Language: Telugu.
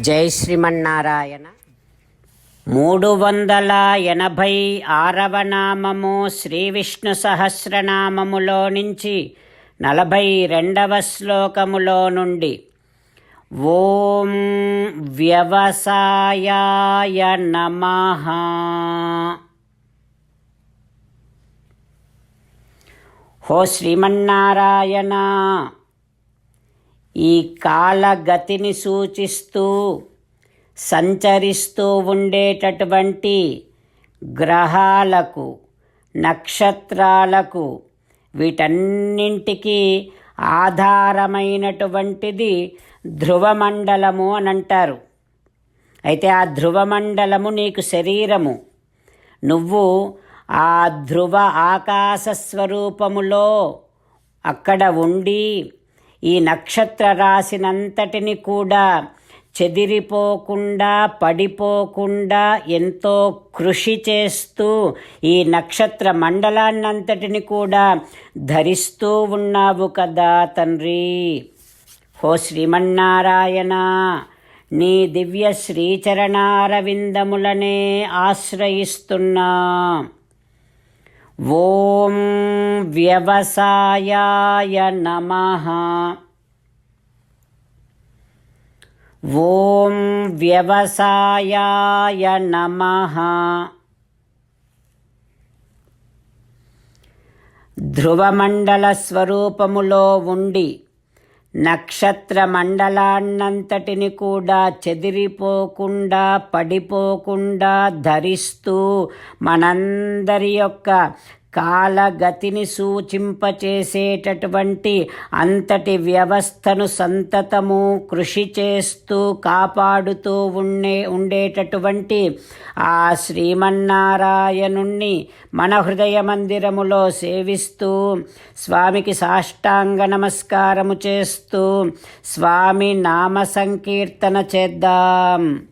జై శ్రీమన్నారాయణ. మూడు వందల ఎనభై ఆరవ నామము శ్రీ విష్ణు సహస్రనామములో నుంచి నలభై రెండవ శ్లోకములో నుండి ఓం వ్యవసాయాయ నమ. హో శ్రీమన్నారాయణ. ఈ కాలగతిని సూచిస్తూ సంచరిస్తూ ఉండేటటువంటి గ్రహాలకు నక్షత్రాలకు వీటన్నింటికి ఆధారమైనటువంటిది ధ్రువమండలము అని అంటారు అయితే ఆ ధ్రువమండలము నీకు శరీరము. నువ్వు ఆ ధ్రువ ఆకాశ స్వరూపములో అక్కడ ఉండి ఈ నక్షత్ర రాశినంతటిని కూడా చెదిరిపోకుండా పడిపోకుండా ఎంతో కృషి చేస్తూ ఈ నక్షత్ర మండలాన్నంతటిని కూడా ధరిస్తూ ఉన్నావు కదా తండ్రి. హో శ్రీమన్నారాయణ నీ దివ్య శ్రీచరణారవిందములనే ఆశ్రయిస్తున్నా. ఓం వ్యవసాయాయ నమః. ఓం వ్యవసాయాయ నమ. ధ్రువమండల స్వరూపములో ఉండి నక్షత్ర మండలాన్నంతటిని కూడా చెదిరిపోకుండా పడిపోకుండా ధరిస్తూ మనందరి యొక్క కాలగతిని సూచింపచేసేటటువంటి అంతటి వ్యవస్థను సంతతము కృషి చేస్తూ కాపాడుతూ ఉండే ఉండేటటువంటి ఆ శ్రీమన్నారాయణుణ్ణి మన హృదయ మందిరములో సేవిస్తూ స్వామికి సాష్టాంగ నమస్కారము చేస్తూ స్వామి నామ సంకీర్తన చేద్దాం.